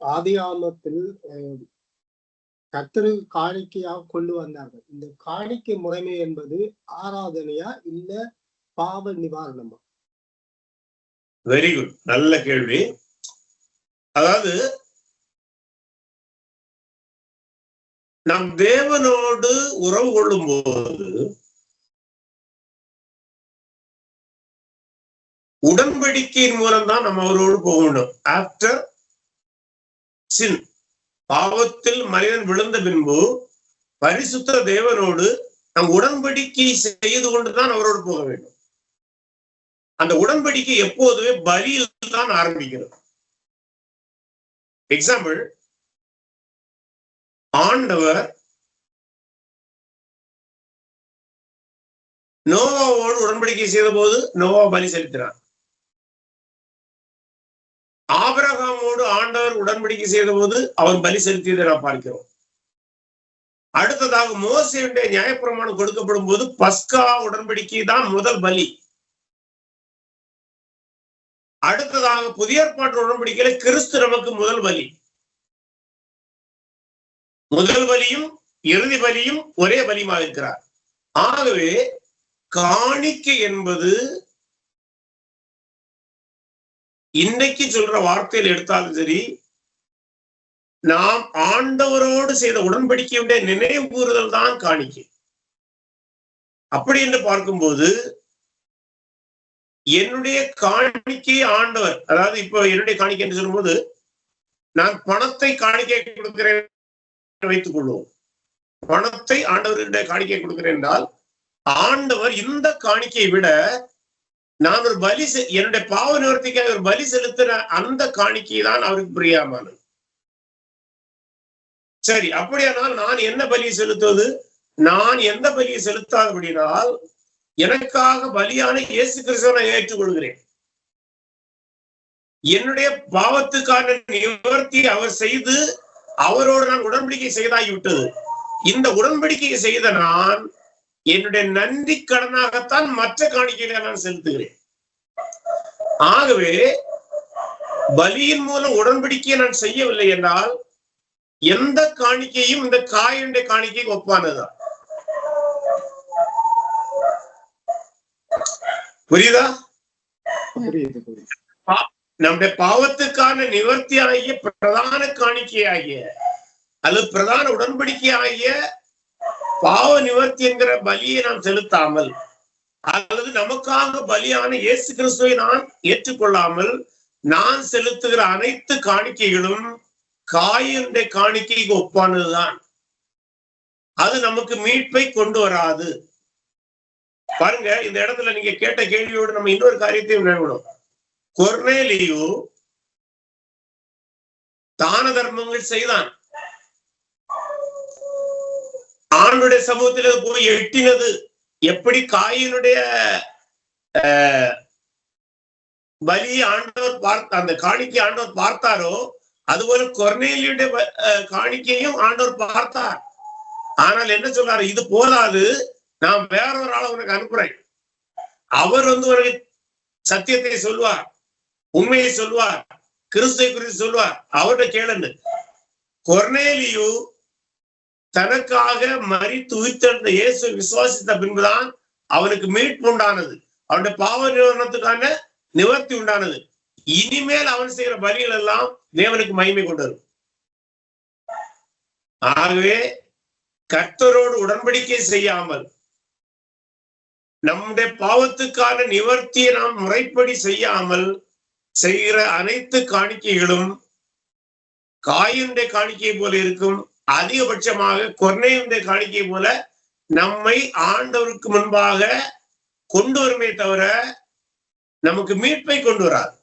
ஆதியாமத்தில் கத்தரு காணிக்கையாக கொண்டு வந்தார்கள். இந்த காணிக்கை முறைமை என்பது ஆராதனையா இல்ல பாவ நிவாரணமா? வெரி குட் நல்ல கேள்வி. அதாவது நம் தேவனோடு உறவு கொள்ளும் போது உடன்படிக்கையின் மூலம் தான் நம்ம அவரோடு போகணும் ஆஃப்டர் ஆப்டர் சின். பாவத்தில் மனிதன் விழுந்த பின்பு பரிசுத்த தேவனோடு நம் உடன்படிக்கை செய்து கொண்டுதான் அவரோடு போக வேண்டும். அந்த உடன்படிக்கை எப்போதுமே பலியில் தான் ஆரம்பிக்கிறது. எக்ஸாம்பிள் ஆண்டவர் நோவாவோடு உடன்படிக்கை செய்த போது நோவா பலி செலுத்தினார். ஆபரகாமோடு ஆண்டவர் உடன்படிக்கை செய்த போது அவன் பலி செலுத்தியதை நாம் பார்க்கிறோம். அடுத்ததாக மோசையுடைய நியாயப்பிரமாணம் கொடுக்கப்படும் போது பஸ்கா உடன்படிக்கை தான் முதல் பலி. அடுத்ததாக புதிய ஏற்பாட்டு உடன்படிக்கையில கிறிஸ்து நமக்கு முதல் பலி. முதல் பலியும் இறுதி பலியும் ஒரே பலியுமாக இருக்கிறார். ஆகவே காணிக்கை என்பது இன்னைக்கு சொல்ற வார்த்தையில் எடுத்தாலும் சரி நாம் ஆண்டவரோடு செய்த உடன்படிக்கையுடைய நினைவு கூறுதல் தான் காணிக்கை. அப்படி என்று பார்க்கும்போது என்னுடைய காணிக்கை ஆண்டவர் அதாவது இப்போ என்னுடைய காணிக்கை என்று சொல்லும்போது நான் பணத்தை காணிக்கை கொடுக்கிறேன் வைத்துக் கொள்வோம். பணத்தை ஆண்டவருடைய காணிக்கை கொடுக்கிறேன் என்றால் ஆண்டவர் இந்த காணிக்கையை விட நான் ஒரு பலி என்னுடைய பாவ நிவர்த்திக்காக ஒரு பலி செலுத்துற அந்த காணிக்கை தான் அவருக்கு பிரியாமானது. சரி அப்படியானால் நான் என்ன பலியை செலுத்துவது? நான் எந்த பலியை செலுத்தாதபடினால் எனக்காக பலியான இயேசு கிறிஸ்துவ நான் ஏற்றுக்கொள்கிறேன். என்னுடைய பாவத்துக்கான நிவர்த்தி அவர் செய்து அவரோடு நான் உடன்படிக்கை செய்தாகிவிட்டது. இந்த உடன்படிக்கையை செய்த நான் என்னுடைய நன்றி கடனாகத்தான் மற்ற காணிக்கைகளை நான் செலுத்துகிறேன். ஆகவே பலியின் மூலம் உடன்படிக்கையை நான் செய்யவில்லை என்றால் எந்த காணிக்கையும் இந்த காயுடைய காணிக்கை ஒப்பானதுதான் புரியுதா? புரியுது புரியுது. நம்முடைய பாவத்துக்கான நிவர்த்தி ஆகிய பிரதான காணிக்கை ஆகிய அல்லது பிரதான உடன்படிக்கை ஆகிய பாவ நிவர்த்தி என்கிற பலியை நாம் செலுத்தாமல் அல்லது நமக்காக பலியான இயேசு கிறிஸ்துவை நான் ஏற்றுக்கொள்ளாமல் நான் செலுத்துகிற அனைத்து காணிக்கைகளும் காயனுடைய காணிக்கைக்கு ஒப்பானதுதான். அது நமக்கு மீட்பை கொண்டு வராது. பாருங்க இந்த இடத்துல நீங்க கேட்ட கேள்வியோடு நம்ம இன்னொரு காரியத்தையும் நினைக்கணும் கொர்னேலியு தான தர்மங்கள் செய்தான். ஆண்டுடைய சமூகத்தில் போய் எட்டினது எப்படி காயினுடைய வலி ஆண்டவர் பார்த்த அந்த காணிக்கை ஆண்டவர் பார்த்தாரோ அதுபோல கொர்னேலியுடைய காணிக்கையும் ஆண்டவர் பார்த்தார். ஆனால் என்ன சொல்றாரு? இது போதாது நான் வேற ஒரு ஆளை உனக்கு அனுப்புறேன். அவர் வந்து உனக்கு சத்தியத்தை சொல்வார் உண்மையை சொல்வார் கிறிஸ்துவை குறித்து சொல்வார் அவர்கிட்ட கேளுன்னு கொர்னேலியு தனக்காக மறித்து உயிர்த்தெழுந்த இயேசு விசுவாசித்த பின்புதான் அவனுக்கு மீட்பு உண்டானது. அவனுடைய பாவ நிறுவனத்துக்கான நிவர்த்தி உண்டானது. இனிமேல் அவன் செய்யற பலிகள் எல்லாம் தேவனுக்கு மகிமை கொண்டு வரும். ஆகவே கர்த்தரோடு உடன்படிக்கை செய்யாமல் நம்முடைய பாவத்துக்கான நிவர்த்தியை நாம் முறைப்படி செய்யாமல் செய்கிற அனைத்து காணிக்கைகளும் காயினுடைய காணிக்கை போல இருக்கும். அதிகபட்சமாக கொர்ணையுடைய காணிக்கை போல நம்மை ஆண்டவருக்கு முன்பாக கொண்டு வருமே தவிர நமக்கு மீட்பை கொண்டு வராது.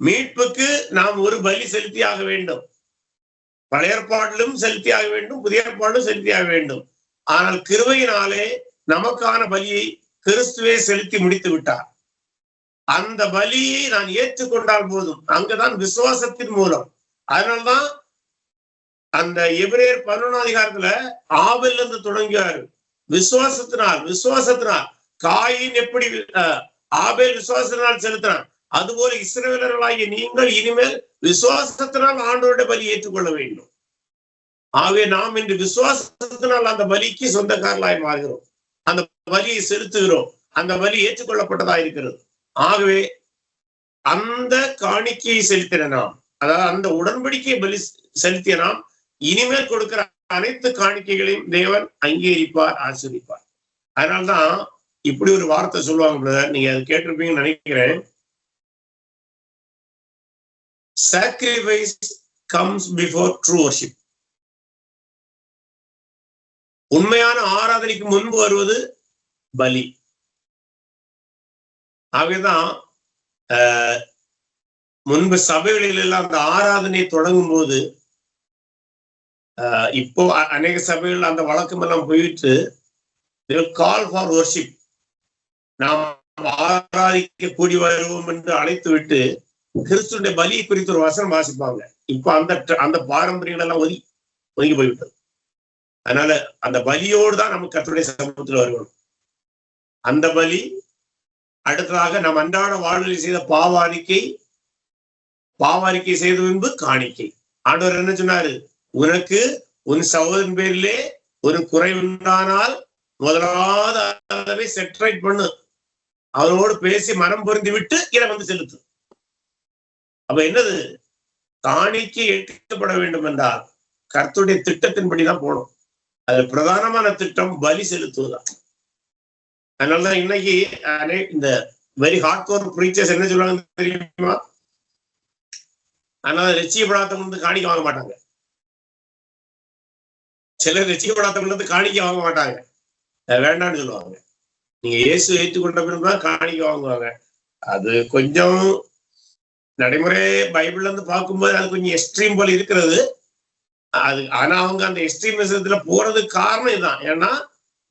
மீட்புக்கு நாம் ஒரு பலி செலுத்தியாக வேண்டும். பழைய ஏற்பாட்டிலும் செலுத்தியாக வேண்டும் புதிய ஏற்பாட்டிலும் செலுத்தியாக வேண்டும். ஆனால் கிருவையினாலே நமக்கான பலியை கிறிஸ்துவே செலுத்தி முடித்து விட்டார். அந்த பலியை நான் ஏற்றுக்கொண்டால் போதும். அங்கதான் விசுவாசத்தின் மூலம். அதனால்தான் அந்த எபிரேயர் பதினொன்றாம் அதிகாரத்துல ஆவில் இருந்து தொடங்கியாரு விசுவாசத்தினால் விசுவாசத்தினால். காயின் எப்படி ஆபேல் விசுவாசத்தினால் செலுத்தினான்? அதுபோல இஸ்ரவேலர்களாகிய நீங்கள் இனிமேல் விசுவாசத்தினால் ஆண்டவருடைய பலி ஏற்றுக்கொள்ள வேண்டும். ஆகவே நாம் இன்று விசுவாசத்தினால் அந்த பலிக்கு சொந்தக்காரலாய் மாறுகிறோம். அந்த பலியை செலுத்துகிறோம். அந்த பலி ஏற்றுக்கொள்ளப்பட்டதா இருக்கிறது. ஆகவே அந்த காணிக்கையை செலுத்தின நாம். அதாவது அந்த உடன்படிக்கையை பலி செலுத்திய நாம் இனிமேல் கொடுக்கிற அனைத்து காணிக்கைகளையும் தேவன் அங்கீகரிப்பார் ஆசிரிப்பார் அதனால்தான் இப்படி ஒரு வார்த்தை சொல்லுவாங்க பிரதர் நீங்க அது கேட்டிருப்பீங்கன்னு நினைக்கிறேன். Sacrifice comes before true worship உண்மையான ஆராதனைக்கு முன்பு வருவது பலி. ஆகவேதான் ஆஹ், முன்பு சபைகளில் எல்லாம் அந்த ஆராதனை தொடங்கும் போது ஆஹ், இப்போ அநேக சபைகள் அந்த வழக்கம் எல்லாம் போயிட்டு கால் ஃபார் ஒர்ஷிப் நாம் ஆராதிக்க கூடி வருவோம் என்று அழைத்து விட்டு கிறிஸ்துடைய பலி குறித்து ஒரு வசனம் வாசிப்பாங்க. இப்போ அந்த அந்த பாரம்பரியங்கள் எல்லாம் ஒதுங்கி ஒதுங்கி போய்விட்டது. அதனால அந்த பலியோடு தான் நம்ம கத்துடைய சமூகத்தில் வருவோம். அந்த பலி அடுத்ததாக நம் அன்றாட வாழ்வில் செய்த பாவாரிக்கை பாவாரிக்கை செய்த பின்பு காணிக்கை. ஆண்டவர் என்ன சொன்னாரு? உனக்கு உன் சகோதரன் பேரிலே ஒரு குறை உண்டானால் முதலாவது அதை செட்ரைட் பண்ணு. அவரோடு பேசி மனம் பொருந்தி விட்டு இதை வந்து செலுத்து. அப்ப என்னது? காணிக்கை எட்டப்பட வேண்டும் என்றால் கர்த்தருடைய திட்டத்தின்படிதான் போகணும். அது பிரதானமான திட்டம் பலி செலுத்துவதுதான். அதனாலதான் இன்னைக்கு இந்த வெரி ஹார்ட் கோர் ப்ரீச்சர்ஸ் என்ன சொல்லுவாங்க தெரியுமா? அதனால லட்சியப்படாதவங்க வந்து காணிக்க வாங்க மாட்டாங்க. சிலர் லட்சியப்படாதவங்க வந்து காணிக்க வாங்க மாட்டாங்க. வேண்டாம்னு சொல்லுவாங்க. நீங்க இயேசு ஏற்றுக்கொண்ட பிறகுதான் காணிக்க வாங்குவாங்க. அது கொஞ்சம் நடைமுறை பைபிள்ல இருந்து பார்க்கும்போது அது கொஞ்சம் எக்ஸ்ட்ரீம் போல இருக்கிறது. அது ஆனா அவங்க அந்த எக்ஸ்ட்ரீமிசத்துல போறதுக்கு காரணம் இதுதான். ஏன்னா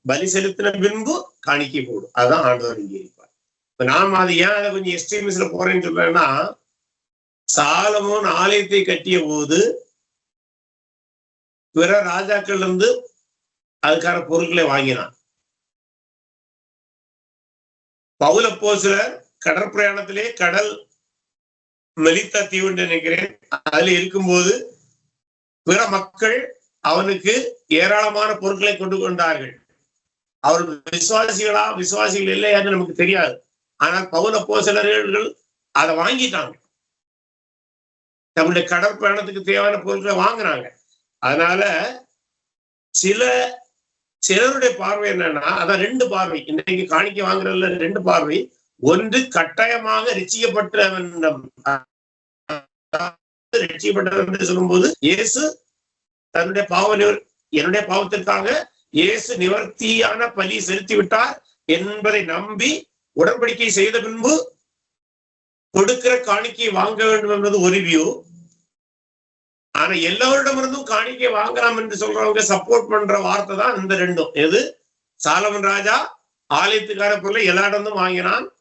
பலி செலுத்தின பின்பு காணிக்கை போடும். அதுதான் ஆண்டவர் அங்கீகரிப்பார். இப்ப நாம அது ஏன் அதை கொஞ்சம் எக்ஸ்ட்ரீமிஸ்ல போறேன்னு சொல்றேன்னா சாலமோன் ஆலயத்தை கட்டிய போது பிற ராஜாக்கள் இருந்து அதுக்கான பொருட்களை வாங்கினான். பவுலப்போசிலர் கடற்பிரயாணத்திலே கடல் மெலித்தா தீவுன்னு நினைக்கிறேன். அதுல இருக்கும்போது பிற மக்கள் அவனுக்கு ஏராளமான பொருட்களை கொண்டு கொண்டார்கள் அவர்கள் விசுவாசிகளா விசுவாசிகள் இல்லையான்னு நமக்கு தெரியாது. ஆனால் பவுல போசலர்கள் அதை வாங்கிட்டாங்க. நம்முடைய கடற்பயணத்துக்கு தேவையான பொருட்களை வாங்குறாங்க. அதனால சில சிலருடைய பார்வை என்னன்னா அதான் ரெண்டு பார்வை. இன்னைக்கு காணிக்க வாங்குறதுல ரெண்டு பார்வை. ஒன்று கட்டாயமாக ரசிக்கப்பட்டவன் ரட்சிக்கப்பட்டவர் என்று சொல்லும்போது இயேசு தன்னுடைய பாவ நிவர் என்னுடைய பாவத்திற்காக இயேசு நிவர்த்தியான பலி செலுத்தி விட்டார் என்பதை நம்பி உடன்படிக்கை செய்த பின்பு கொடுக்கிற காணிக்கை வாங்க வேண்டும் என்பது ஒரு வியூ ஆனா எல்லோரிடமிருந்தும் காணிக்கை வாங்கலாம் என்று சொல்றவங்க சப்போர்ட் பண்ற வார்த்தை தான் இந்த ரெண்டும். எது? சாலமன் ராஜா ஆலயத்துக்கார பொருளை எல்லாரிடமும் வாங்கினான்.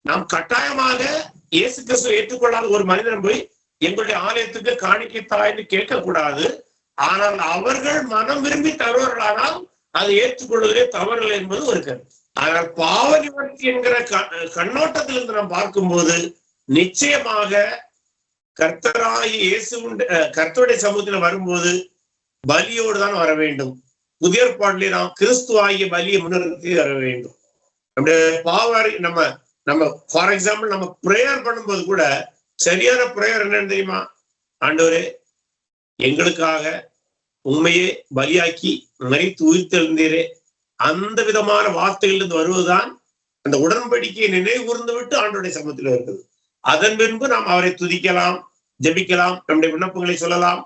நாம் கட்டாயமாக இயேசு கிறிஸ்துவை ஏற்றுக்கொள்ளாத ஒரு மனிதன் போய் எங்களுடைய ஆலயத்துக்கு காணிக்கை தாய்னு கேட்கக்கூடாது. ஆனால் அவர்கள் மனம் விரும்பி தருவார்களானால் அதை ஏற்றுக்கொள்வதே தவறில்லை என்பது ஒரு கருத்து. ஆனால் பாவ நிவர்த்தி என்கிற க- கண்ணோட்டத்திலிருந்து நாம் பார்க்கும்போது நிச்சயமாக கர்த்தராகி இயேசு கர்த்தருடைய சமூகத்தில் வரும்போது பலியோடு தான் வர வேண்டும். புதிய ஏற்பாட்டிலே நாம் கிறிஸ்து ஆகிய பலியை முன்னிறுத்தி வர வேண்டும். நம்முடைய பாவாரி நம்ம நம்ம ஃபார் எக்ஸாம்பிள் நம்ம ப்ரேயர் பண்ணும்போது கூட சரியான ப்ரேயர் என்னன்னு தெரியுமா? ஆண்டவரே எங்களுக்காக உண்மையே பலியாக்கி மறித்து உயிர்த்தெழுந்தீரே. அந்த விதமான வார்த்தைகளிலிருந்து வருவதுதான் அந்த உடன்படிக்கையை நினைவு கூர்ந்து விட்டு ஆண்டோடைய சமத்தில் இருக்குது அதன் பின்பு நாம் அவரை துதிக்கலாம் ஜபிக்கலாம் நம்முடைய விண்ணப்பங்களை சொல்லலாம்.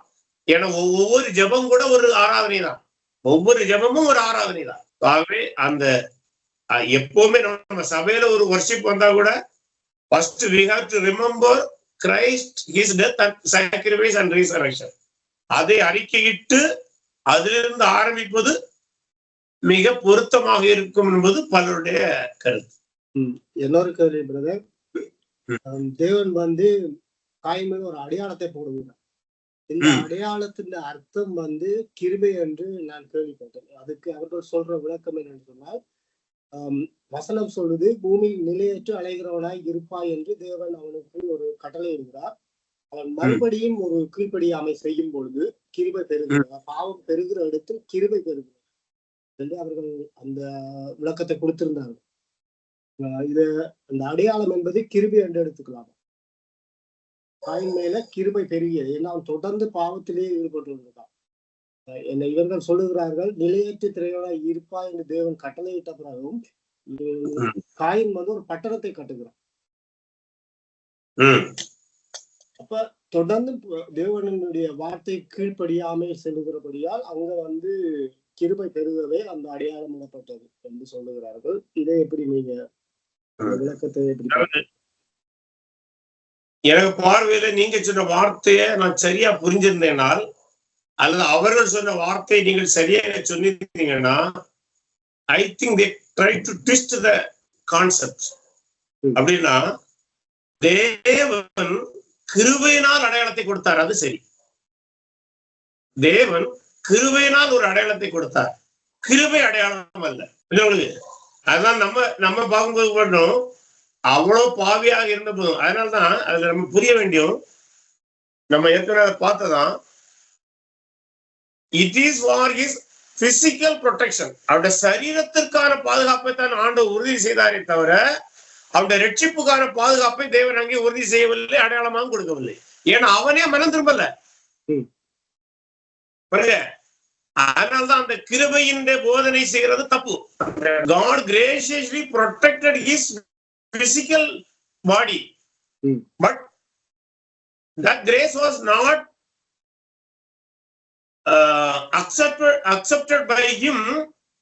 ஏன்னா ஒவ்வொரு ஜெபம் கூட ஒரு ஆராதனை தான் ஒவ்வொரு ஜெபமும் ஒரு ஆராதனை தான் ஆகவே அந்த எப்பவுமே நம்ம சபையில ஒரு ஒர்ஷிப் வந்தா கூட first we have to remember Christ his death and sacrifice and resurrection அதை அறிக்கையிட்டு அதிலிருந்து ஆரம்பிப்பது மிக பொருத்தமாக இருக்கும் என்பது பலருடைய கருத்து. இன்னொரு கேள்வி பிரதர் தேவன் வந்து தாய் மேல ஒரு அடையாளத்தை போடுகிறார். இந்த. அடையாளத்தின் அர்த்தம் வந்து கிருபை என்று நான் கேள்விப்பட்டேன். அதுக்கு அவர்கள் சொல்ற விளக்கம் என்னன்னு சொன்னால் வசனம் சொல்லுது பூமியில் நிலையற்று அலைகிறவனாய் இருப்பாய் என்று தேவன் அவனுக்கு ஒரு கட்டளை இடுகிறார். அவன் மறுபடியும் ஒரு கீழ்ப்படியாமை செய்யும் பொழுது கிருபை பெறுகிறார் பாவம் பெறுகிற இடத்தில் கிருபை பெறுகிறார் என்று அவர்கள் அந்த விளக்கத்தை கொடுத்திருந்தாங்க ஆஹ் இது அந்த அடையாளம் என்பது கிருபை என்று எடுத்துக்கலாம். தாயின் மேல கிருபை பெருகியது ஏன்னா அவன் தொடர்ந்து பாவத்திலே ஈடுபட்டு இருந்தான் அஹ் என்னை இவர்கள் சொல்லுகிறார்கள் நிலையற்ற திரையோட இருப்பா என்று தேவன் கட்டளையிட்ட பிறகும் காயின் வந்து ஒரு பட்டணத்தை கட்டுகிறான். அப்ப தொடர்ந்து தேவனுடைய வார்த்தை கீழ்ப்படியாமல் செல்லுகிறபடியால் அங்க வந்து கிருபை பெருகவே அந்த அடையாளம் இடப்பட்டது என்று சொல்லுகிறார்கள். இதை எப்படி நீங்க எனக்கு பார்வையில நீங்க சொன்ன வார்த்தையை நான் சரியா புரிஞ்சிருந்தேனால் அல்லது அவர்கள் சொன்ன வார்த்தையை நீங்கள் சரியா சொன்னிருந்தீங்கன்னா I think they try to twist the concept. அப்படின்னா தேவன் கிருபையினால் அடையாளத்தை கொடுத்தார் அது சரி. தேவன் கிருபையினால் ஒரு அடையாளத்தை கொடுத்தார். கிருபை அடையாளம் அல்ல. புரியுதா உங்களுக்கு அதான் நம்ம நம்ம பார்க்கும்போது பண்ணோம் அவ்வளவு பாவியாக இருந்த போதும். அதனாலதான் அதுல நம்ம புரிய வேண்டியும் நம்ம ஏற்கனவே பார்த்ததான் it is for is physical protection அவருடைய சரீரத்திற்கான பாதுகாப்பை தான் ஆண்டு உறுதி செய்தாரே தவிர அவருடைய ரட்சிப்புக்கான பாதுகாப்பை தேவன் அங்கே உறுதி செய்யவில்லை அடையாளமாக கொடுக்கவில்லை. ஏன்னா அவனே மனம் திரும்பல. ம். புரியுதா? அதனால்தான் அந்த கிருபையின் போதனை செய்யறது தப்பு God graciously body Hmm. but that grace was not uh, accepted accepted by him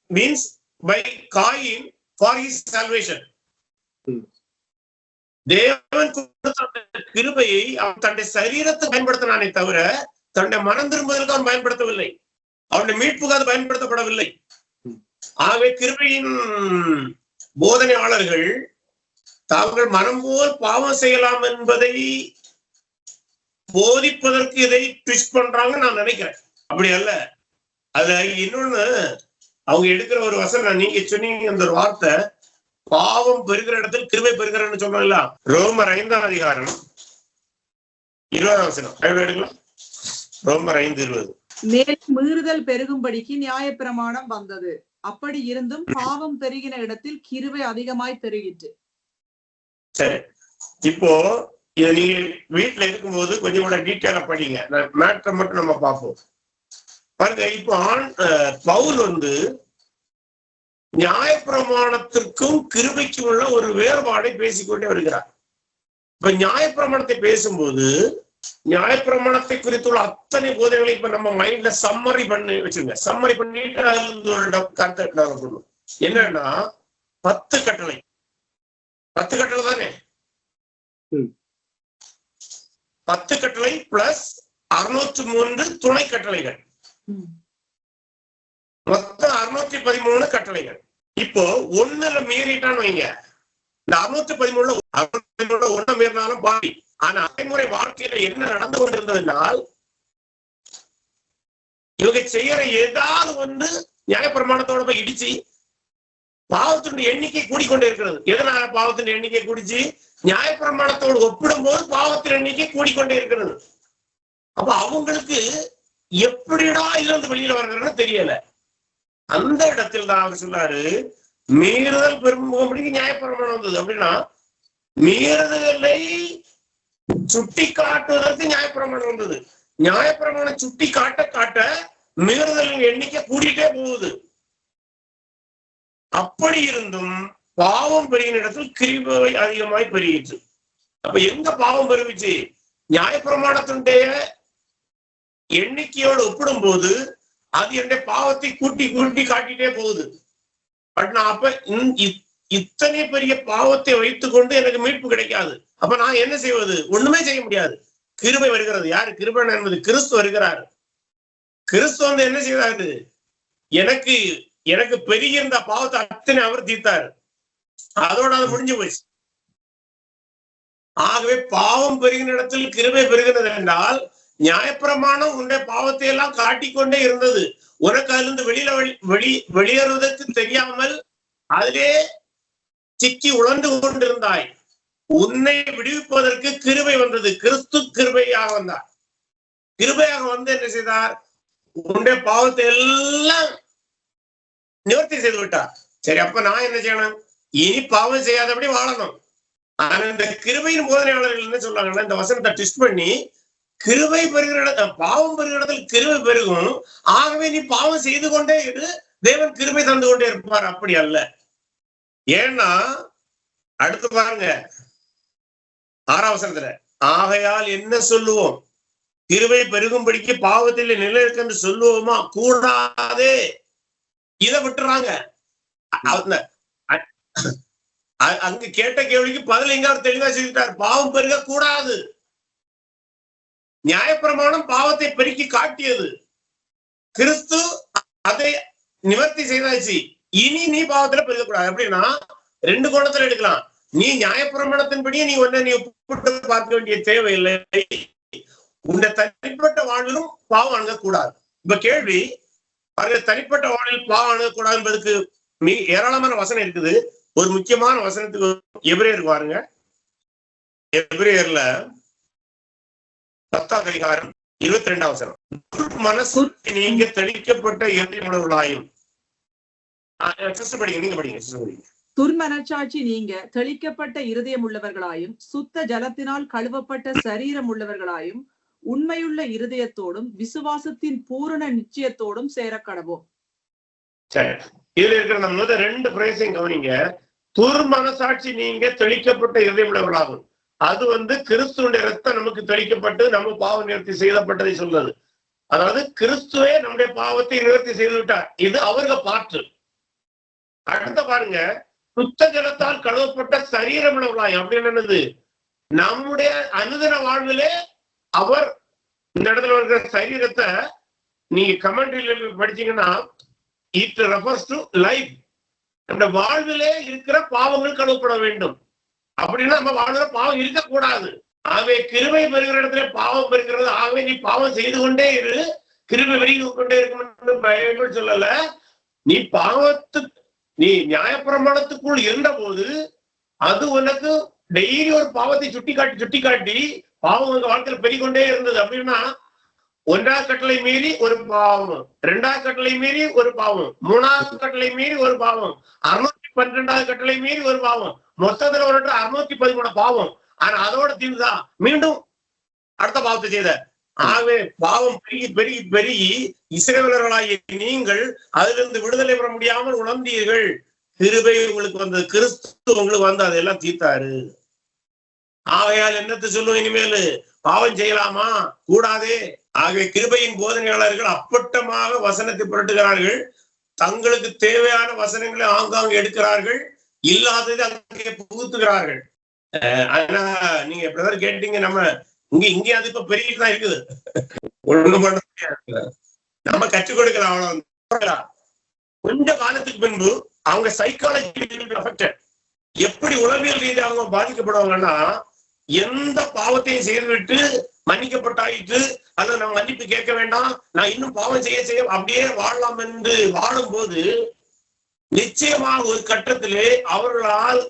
means by Cain for his salvation Hmm. தேவன் கிருபையை அவன் தன்னுடைய சரீரத்தை பயன்படுத்தினானே தவிர தன்னுடைய மனம் திரும்புவதற்கு அவன் பயன்படுத்தவில்லை அவனுடைய மீட்புக்கு அது பயன்படுத்தப்படவில்லை. ஆகவே கிருபையின் போதனையாளர்கள் தாங்கள் மனம் போல் பாவம் செய்யலாம் என்பதை போதிப்பதற்கு இதை ட்விஸ்ட் பண்றாங்க நான் நினைக்கிறேன். அப்படி அல்ல. அதுல இன்னொன்னு அவங்க எடுக்கிற ஒரு வசனம் நீங்க சொன்னீங்க அந்த ஒரு வார்த்தை பாவம் பெருகிற இடத்தில் கிருபை பெருகிறன்னு சொன்னாங்களா ரோமர் ஐந்தாம் அதிகாரம் இருபதாம் வசனம். எடுக்கலாம் ரோமர் ஐந்து இருபது. மேலும் மீறுதல் பெருகும்படிக்கு நியாயப்பிரமாணம் வந்தது. அப்படி இருந்தும் பாவம் பெருகின இடத்தில் கிருவை அதிகமாய் பெருகிட்டு சரி. இப்போ நீங்க வீட்டுல இருக்கும்போது கொஞ்சம் கூட டீட்டெயிலா படிங்க. மேட்ரை மட்டும் நம்ம பார்ப்போம். பாருங்க இப்போ ஆண் பவுல் வந்து நியாயப்பிரமாணத்திற்கும் கிருபைக்கும் உள்ள ஒரு வேறுபாடை பேசிக்கொண்டே வருகிறார். இப்ப நியாயப்பிரமாணத்தை பேசும்போது நியாயப்பிரமாணத்தை குறித்துள்ள அத்தனை போதைகளை இப்ப நம்ம மைண்ட்ல சம்மரி பண்ணி வச்சுங்க சம்மரி பண்ணிட்டு அதுல கருத்தை என்னன்னா பத்து கட்டளை. பத்து கட்டளை தானே. பத்து கட்டளை பிளஸ் அறுநூற்று மூன்று துணை கட்டளைகள். மொத்தம் அறுநூத்தி பதிமூணு கட்டளைகள். இப்போ ஒண்ணுல மீறிட்டான்னு வைங்க. இந்த அறுநூத்தி பதிமூணுல அறுநூத்தி பதிமூணுல ஒண்ணு மீறினாலும் பாதி. ஆனா நடைமுறை வாழ்க்கையில என்ன நடந்து கொண்டிருந்ததுனால் இவங்க செய்யற ஏதாவது வந்து நியாயப்பிரமாணத்தோட போய் இடிச்சு பாவத்தினுடைய எண்ணிக்கை கூடிக்கொண்டே இருக்கிறது எதனால பாவத்தின் எண்ணிக்கை கூடிச்சு? நியாயப்பிரமாணத்தோடு ஒப்பிடும்போது பாவத்தின் எண்ணிக்கை கூடிக்கொண்டே இருக்கிறது அப்ப அவங்களுக்கு எப்படிடா இருந்து வெளியில வர்றதுன்னு தெரியல. அந்த இடத்தில் தான் அவர் சொன்னாரு மீறுதல் பெரும்படிக்கு நியாயப்பிரமாணம் வந்தது. அப்படின்னா மீறுதலை சுட்டி காட்டுவதற்கு நியாயப்பிரமாணம் வந்தது நியாயப்பிரமாணம் சுட்டி காட்ட காட்ட மீறுதலின் எண்ணிக்கை கூடிட்டே போகுது. அப்படி இருந்தும் பாவம் பெருகின இடத்தில் கிரிபவை அதிகமாய் பெருகிச்சு அப்ப எங்க பாவம் பெருவிச்சு நியாயப்பிரமாணத்தினுடைய எண்ணிக்கையோடு ஒப்பிடும்போது அது என்னுடைய பாவத்தை கூட்டி கூட்டி காட்டிட்டே போகுது. பட் நான் அப்ப இத்தனை பெரிய பாவத்தை வைத்துக் கொண்டு எனக்கு மீட்பு கிடைக்காது. அப்ப நான் என்ன செய்வது? ஒண்ணுமே செய்ய முடியாது. கிருபை வருகிறது. யாரு? கிருபை என்பது கிறிஸ்து வருகிறார். கிறிஸ்து வந்து என்ன செய்தாரு எனக்கு எனக்கு பெருகியிருந்த பாவத்தை அத்தனை அவர் தீர்த்தாரு. அதோட அது முடிஞ்சு போச்சு. ஆகவே பாவம் பெருகின இடத்தில் கிருபை பெருகினது என்றால் நியாயப்பிரமாணம் உன்னுடைய பாவத்தை எல்லாம் காட்டிக்கொண்டே இருந்தது. உனக்கு அதிலிருந்து வெளியில வெளி- வெளி வெளியேறுவதற்கு தெரியாமல் அதிலே சிக்கி உழந்து கொண்டிருந்தாய். உன்னை விடுவிப்பதற்கு கிருபை வந்தது. கிறிஸ்து கிருபையாக வந்தார். கிருபையாக வந்து என்ன செய்தார்? உன்னுடைய பாவத்தை எல்லாம் நிவர்த்தி செய்து விட்டார். சரி அப்ப நான் என்ன செய்யணும்? இனி பாவம் செய்யாதபடி வாழணும். ஆனா இந்த கிருபையின் போதனையாளர்கள் என்ன சொல்றாங்கன்னா இந்த வசனத்தை ட்விஸ்ட் பண்ணி கிருபை பெறுகிற இட- பாவம் பெறுகிற இடத்தில் கிருபை பெருகும். ஆகவே நீ பாவம் செய்து கொண்டே இரு. தேவன் கிருபை தந்து கொண்டே இருப்பார். அப்படி அல்ல. ஏன்னா அடுத்து பாருங்க. ஆறாவசனத்துல ஆகையால் என்ன சொல்லுவோம்? கிருவை பெருகும்படிக்கு பாவத்தில் நிலையிருக்கு என்று சொல்லுவோமா? கூடாதே. இதை விட்டுறாங்க. அ- அங்க கேட்ட கேள்விக்கு பதில் எங்க அவர் தெளிவா சொல்லிட்டார். பாவம் பெருக கூடாது. நியாயப்பிரமாணம் பாவத்தை பெருக்கி காட்டியது. கிறிஸ்து அதை நிவர்த்தி செய்தாச்சு. இனி நீ பாவத்துல பெருகக்கூடாது அப்படின்னா ரெண்டு கோணத்துல எடுக்கலாம். நீ நியாயப்பிரமாணத்தின்படியே நீ ஒன்ன நீ ஒப்பிட்டு பார்க்க வேண்டிய தேவையில்லை. உன்னை தனிப்பட்ட வாழ்விலும் பாவம் அணுகக்கூடாது. இப்ப கேள்வி பாருங்க தனிப்பட்ட வாழ்வில் பாவம் அணுகக்கூடாது என்பதுக்கு மிக ஏராளமான வசனம் இருக்குது. ஒரு முக்கியமான வசனத்துக்கு எபிரேயர் பாருங்க எபிரேயர்ல பத்தாவது அதிகாரம் இருபத்தி ரெண்டாம் வசனம். மனசு நீங்க தெளிக்கப்பட்ட இறுதியுள்ளவர்களாயும் சிஸ்டர் படிங்க நீங்க படிங்க சிஸ்டர் படிங்க துர்மனச்சாட்சி நீங்க தெளிக்கப்பட்ட இருதயம் உள்ளவர்களாயும் சுத்த ஜலத்தினால் கழுவப்பட்ட சரீரம் உள்ளவர்களாயும் உண்மையுள்ள இருதயத்தோடும் விசுவாசத்தின் பூரண நிச்சயத்தோடும் சேர சரி. இதுல இருக்கிற நம்ம ரெண்டு பிரேசையும் கவனிங்க. துர் மனசாட்சி நீங்க தெளிக்கப்பட்ட இதயமுள்ளவர்களாகும் அது வந்து கிறிஸ்துவனுடைய ரத்தம் நமக்கு தெளிக்கப்பட்டு நம்ம பாவ நிவர்த்தி செய்யப்பட்டதை சொல்றது. அதாவது கிறிஸ்துவே நம்முடைய பாவத்தை நிவர்த்தி செய்து விட்டார். இது அவருக பாற்று அடுத்த பாருங்க சுத்த ஜலத்தால் கழுவப்பட்ட சரீரம் உள்ளவர்களாய் அப்படின்னு என்னது? நம்முடைய அனுதின வாழ்விலே அவர் இந்த இடத்துல இருக்கிற சரீரத்தை நீங்க கமெண்ட்ரியில் படிச்சீங்கன்னா இட் ரெஃபர்ஸ் டு லைஃப் அந்த வாழ்விலே இருக்கிற பாவங்கள் கழுவப்பட வேண்டும். அப்படின்னா நம்ம வாழ்வில பாவம் இருக்கக்கூடாது. ஆகவே கிருமை பெறுகிற இடத்துல பாவம் பெறுகிறது. ஆகவே நீ பாவம் செய்து கொண்டே இரு. கிருமை பெருகி கொண்டே இருக்கும் பைபிள் சொல்லல. நீ பாவத்து நீ நியாயப்பிரமாணத்துக்குள் இருந்த போது அது உனக்கு டெய்லி ஒரு பாவத்தை சுட்டி காட்டி சுட்டி காட்டி பாவம் உங்க வாழ்க்கையில பெருகிக்கொண்டே இருந்தது. அப்படின்னா ஒன்றாவது கட்டளை மீறி ஒரு பாவம் ரெண்டாவது கட்டளை மீறி ஒரு பாவம் மூணாவது கட்டளை மீறி ஒரு பாவம் அறுநூத்தி பன்னிரெண்டாவது கட்டளை மீறி ஒரு பாவம் மொத்தத்துல ஒரு அறுநூத்தி பதிமூணு பாவம். ஆனா அதோட தீர்வுதான் மீண்டும் அடுத்த பாவத்தை செய்த. ஆகவே பாவம் பெருகி பெருகி பெருகி இசைவலர்களாகிய நீங்கள் அதிலிருந்து விடுதலை பெற முடியாமல் உணர்ந்தீர்கள். கிருபை உங்களுக்கு வந்தது கிறிஸ்து உங்களுக்கு வந்து அதெல்லாம் தீர்த்தாரு. ஆகையால் என்னத்தை சொல்லுவோம் இனிமேலு? பாவம் செய்யலாமா? கூடாதே. ஆகவே கிருபையின் போதனையாளர்கள் அப்பட்டமாக வசனத்தை புரட்டுகிறார்கள். தங்களுக்கு தேவையான வசனங்களை ஆங்காங்கு எடுக்கிறார்கள். இல்லாததை அங்கே புகுத்துகிறார்கள். ஆனா நீங்க பிரதர் கேட்டீங்க நம்ம இங்க இங்க அது இப்ப பெரிய தான் இருக்குது. ஒண்ணு பண்ண முடியாது நம்ம கற்றுக் கொடுக்கலாம் அவ்வளவு கொஞ்ச காலத்துக்கு பின்பு அவங்க சைக்காலஜி எப்படி உளவியல் ரீதியாக அவங்க பாதிக்கப்படுவாங்கன்னா எந்த பாவத்தையும் செய்துவிட்டு மன்னிக்கப்பட்டாயிட்டு அல்லது நான் மன்னிப்பு கேட்க வேண்டாம் நான் இன்னும் பாவம் செய்ய செய்ய அப்படியே வாழலாம் என்று வாழும் போது நிச்சயமாக ஒரு கட்டத்திலே அவர்களால்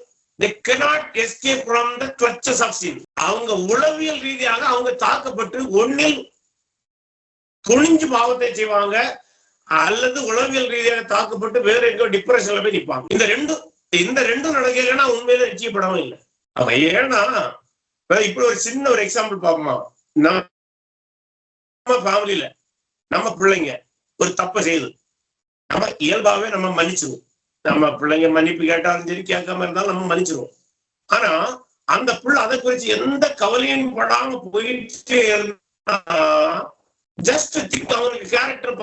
they cannot escape from the clutches of sin அவங்க உளவியல் ரீதியாக அவங்க தாக்கப்பட்டு ஒன்னில் துணிஞ்சு பாவத்தை செய்வாங்க அல்லது உளவியல் ரீதியாக தாக்கப்பட்டு வேற எங்கோ டிப்ரெஷன்ல போய் நிற்பாங்க இந்த ரெண்டும் இந்த ரெண்டும் நடக்கலைன்னா உண்மையில நிச்சயப்படவும் இல்லை. அவ ஏன்னா இப்படி ஒரு சின்ன ஒரு எக்ஸாம்பிள் பார்ப்போமா? நம்ம ஃபேமிலியில நம்ம பிள்ளைங்க ஒரு தப்பை செய்யுது நம்ம இயல்பாவே நம்ம மன்னிச்சிருவோம். நம்ம பிள்ளைங்க மன்னிப்பு கேட்டாலும் சரி கேட்காம இருந்தாலும் நம்ம மன்னிச்சிருவோம். ஆனா அந்த பிள்ளை அதை குறிச்சு எந்த கவலையும் படாம போயிட்டே இருந்தா ஜஸ்ட் திங்க் அவனுக்கு கேரக்டர்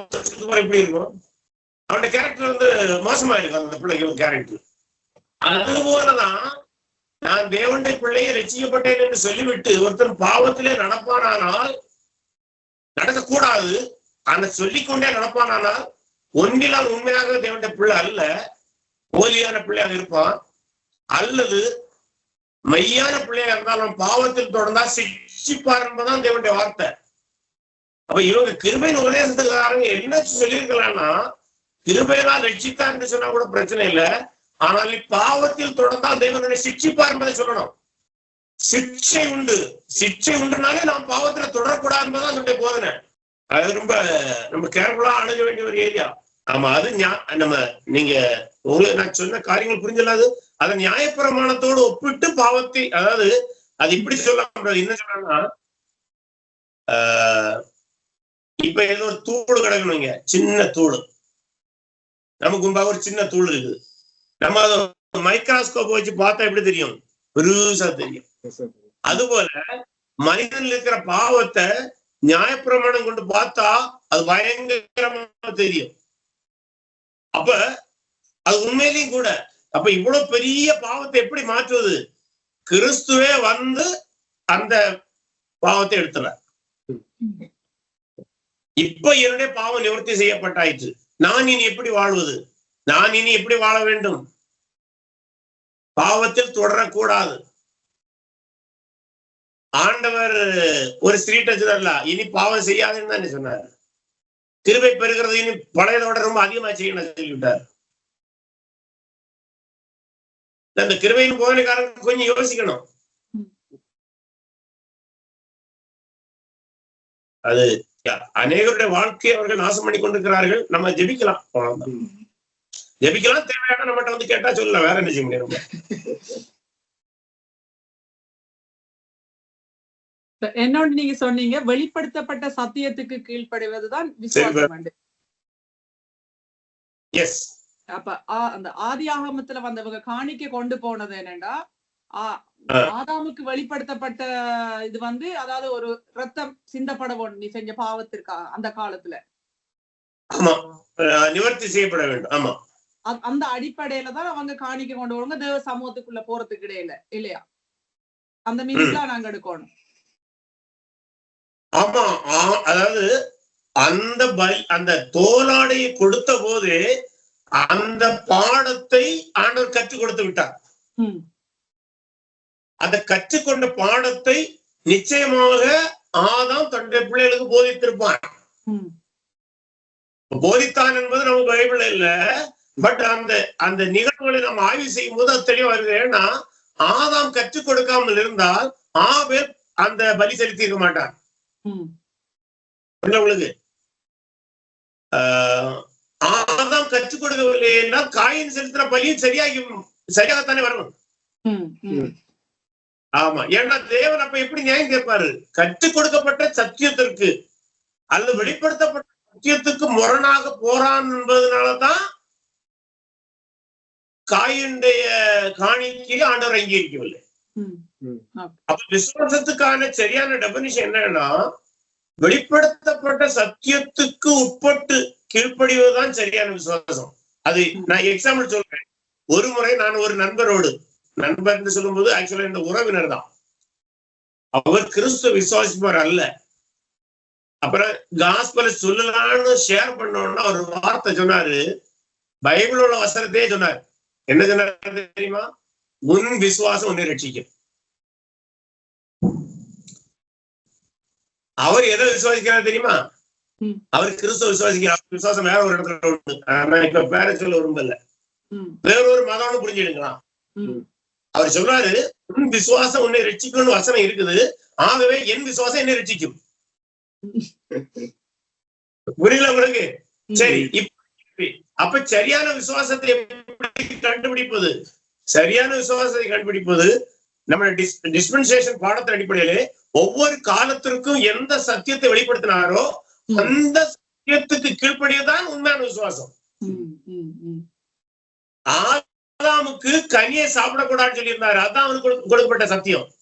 எப்படி இருக்கும்? அவனோட கேரக்டர் வந்து மோசமா இருக்கும் அந்த பிள்ளைக்கு கேரக்டர் அது போலதான் நான் தேவனுடைய பிள்ளையை ரசிக்கப்பட்டேன் என்று சொல்லிவிட்டு ஒருத்தன் பாவத்திலே நடப்பானால் நடக்கக்கூடாது. அந்த சொல்லிக்கொண்டே நடப்பானானால் ஒன்றிலால் உண்மையாக தேவனுடைய பிள்ளை அல்ல. போலியான பிள்ளையாக இருப்பான். அல்லது மையான பிள்ளையா இருந்தாலும் பாவத்தில் தொடர்ந்தா சிக்ஷிப்பார் என்பதுதான் தேவனுடைய வார்த்தை. அப்ப இவங்க கிருபையின் உபதேசத்துக்காரங்க என்ன சொல்லியிருக்கலாம்னா கிருபையெல்லாம் ரட்சித்தார் என்று சொன்னா கூட பிரச்சனை இல்லை. ஆனால் நீ பாவத்தில் தொடர்ந்தால் தேவனுடைய சிக்ஷிப்பார் என்பதை சொல்லணும். சிக்ஷை உண்டு. சிக்ஷை உண்டுனாலே நாம் பாவத்துல தொடரக்கூடாது என்பதுதான் அதனுடைய போதனை. அது ரொம்ப நம்ம கேர்ஃபுல்லா அணுக வேண்டிய ஒரு ஏரியா. ஆமா அது நம்ம நீங்க உங்களுக்கு நான் சொன்ன காரியங்கள் புரிஞ்சலாது அதை நியாயப்பிரமாணத்தோடு ஒப்பிட்டு பாவத்தை அதாவது அது இப்படி சொல்ல என்ன சொல்றாங்கன்னா ஆஹ், இப்ப ஏதோ ஒரு தூள் கிடக்கணுங்க சின்ன தூள். நமக்கு முன்பாக ஒரு சின்ன தூள் இருக்குது. நம்ம அதை மைக்ராஸ்கோப் வச்சு பார்த்தா எப்படி தெரியும்? பெருசா தெரியும். அது போல மனிதன் இருக்கிற பாவத்தை நியாயப்பிரமாணம் கொண்டு பார்த்தா அது பயங்கரமா தெரியும். அப்ப அது உண்மையிலையும் கூட அப்ப இவ்வளவு பெரிய பாவத்தை எப்படி மாற்றுவது? கிறிஸ்துவே வந்து அந்த பாவத்தை எடுத்துறார். இப்ப என்னுடைய பாவம் நிவர்த்தி செய்யப்பட்டாயிற்று. நான் இனி எப்படி வாழ்வது? நான் இனி எப்படி வாழ வேண்டும்? பாவத்தில் தொடரக்கூடாது. ஆண்டவர் ஒரு ஸ்ரீ டச்சர் அல்ல இனி பாவம் செய்யாதுன்னு தானே சொன்னார். கிருபை பெறுகிறது இனி பழையதோட ரொம்ப அதிகமா செய்யணும் சொல்லிவிட்டார். அந்த கிருபையின் போதனைக்காரங்க கொஞ்சம் யோசிக்கணும். அது அநேகருடைய வாழ்க்கையை அவர்கள் நாசம் பண்ணி கொண்டிருக்கிறார்கள். நம்ம ஜெபிக்கலாம். ஜெபிக்கலாம் தேவையான நம்மகிட்ட வந்து கேட்டா சொல்லலாம் வேற என்ன செய்ய முடியும்? என்னோட நீங்க சொன்னீங்க வெளிப்படுத்தப்பட்ட சத்தியத்துக்கு கீழ்ப்படிவதுதான் விசுவாசம் அப்ப அந்த ஆதி ஆகமத்துல வந்தவங்க காணிக்க கொண்டு போனது என்னன்னா. ஆதாமுக்கு வெளிப்படுத்தப்பட்ட இது வந்து அதாவது ஒரு ரத்தம் சிந்தப்பட வேணும் நீ செஞ்ச பாவத்திற்கா அந்த காலத்துல. நிவர்த்தி செய்யப்பட வேண்டும். ஆமா. அந்த அடிப்படையில தான் அவங்க காணிக்க கொண்டு வருவாங்க தேவ சமூகத்துக்குள்ள போறதுக்கு இடையில இல்லையா? அந்த மீனிங்லாம் நாங்க எடுக்கணும். ஆமா அதாவது அந்த பலி அந்த தோலாடையை கொடுத்த போதே அந்த பாடத்தை ஆண்டவர் கற்றுக் கொடுத்து விட்டார். அந்த கற்றுக்கொண்ட பாடத்தை நிச்சயமாக ஆதாம் தன்னுடைய பிள்ளைகளுக்கு போதித்திருப்பான். போதித்தான் என்பது நம்ம பைபிள் இல்ல. பட் அந்த அந்த நிகழ்வுகளை நம்ம ஆய்வு செய்யும் போது அது தெளிவா வருது. ஏன்னா ஆதாம் கற்றுக் கொடுக்காமல் இருந்தால் ஆபேல் அந்த பலி செலுத்தியிருக்க மாட்டான். ஆஹ் ஆதாம் கற்றுக் கொடுக்கவில்லை என்றால் காயின் செலுத்துற பலியும் சரியாகி சரியாகத்தானே வரணும். ஆமா. ஏன்னா தேவன் அப்ப எப்படி நியாயம் கேட்பாரு? கற்றுக் கொடுக்கப்பட்ட சத்தியத்திற்கு அல்லது வெளிப்படுத்தப்பட்ட சத்தியத்துக்கு முரணாக போறான் என்பதனாலதான் காயினுடைய காணிக்கு ஆண்டவர் அங்கீகரிக்கவில்லை. ம். அப்ப விசுவாசத்துக்கான சரியான டெபனிஷன் என்னன்னா வெளிப்படுத்தப்பட்ட சத்தியத்துக்கு உட்பட்டு கீழ்ப்படிவதுதான் சரியான விசுவாசம். அது நான் எக்ஸாம்பிள் சொல்றேன். ஒரு முறை நான் ஒரு நண்பரோடு நண்பர்னு சொல்லும்போது ஆக்சுவலா இந்த உறவினர் தான். அவர் கிறிஸ்துவ விசுவாசிப்பவர் அல்ல. அப்புறம் காஸ்பல சொல்லலாம்னு ஷேர் பண்ணோம்னா ஒரு வார்த்தை சொன்னாரு. பைபிளோட வசனத்தையே சொன்னார். என்ன சொன்னாரு தெரியுமா? உன் விசுவாசம் உன்னை ரட்சிக்கும். அவர் எதை விசுவாசிக்கிறார் தெரியுமா. அவர் கிறிஸ்துவ விசுவாசிக்கிறார். விசுவாசம் வேற ஒரு இடத்துல உண்டு. ஆனா இப்ப பேர சொல்ல விரும்பல. ம், வேற ஒரு மதம்னு புரிஞ்சுடுங்களாம். அவர் சொல்றாரு உன் விசுவாசம் உன்னை ரட்சிக்கும்னு வசனம் இருக்குது. ஆகவே என் விசுவாசம் என்னை ரட்சிக்கும். புரியல உங்களுக்கு? சரி அப்ப சரியான விசுவாசத்தை எப்படி கண்டுபிடிப்பது? சரியான விசுவாசத்தை கண்டுபிடிப்பது நம்ம டிஸ்பென்சேஷன் பாடத்தின் அடிப்படையிலே ஒவ்வொரு காலத்திற்கும் எந்த சத்தியத்தை வெளிப்படுத்தினாரோ. அந்த சத்தியத்துக்கு கீழ்ப்படியதான் உண்மையான விசுவாசம். ஆதாமுக்கு கனியை சாப்பிடக்கூடாதுன்னு சொல்லியிருந்தாரு அதான் அவனுக்கு கொடுக்க- கொடுக்கப்பட்ட சத்தியம்.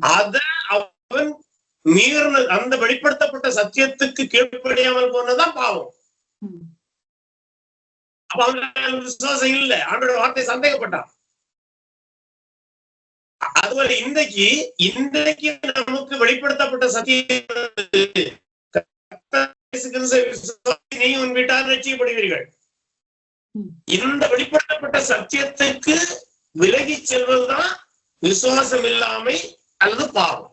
அத அவன் மீறின அந்த வெளிப்படுத்தப்பட்ட சத்தியத்துக்கு கீழ்ப்படியாமல் போனதான் பாவம். அப்ப அவனுக்கு விசுவாசம் இல்ல ஆண்டோட வார்த்தை சந்தேகப்பட்டான் அதுபோல இன்றைக்கு இன்றைக்கு நமக்கு வெளிப்படுத்தப்பட்ட சத்தியம் உன் வீட்டார் ரட்சிக்கப்படுவீர்கள். இந்த வெளிப்படுத்தப்பட்ட சத்தியத்துக்கு விலகி செல்வதுதான் விசுவாசம் இல்லாமை அல்லது பாவம்.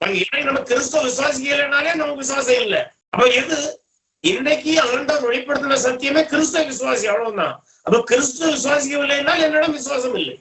ஏன் நம்ம கிறிஸ்துவ விசுவாசிக்கலைனாலே நமக்கு விசுவாசம் இல்லை. அப்ப எது? இன்றைக்கு ஆண்டவர் வெளிப்படுத்தின சத்தியமே கிறிஸ்தவ விசுவாசி அவ்வளவுதான். அப்ப கிறிஸ்துவ விசுவாசிக்கவில்லை என்றால் என்னிடம் விசுவாசம் இல்லை.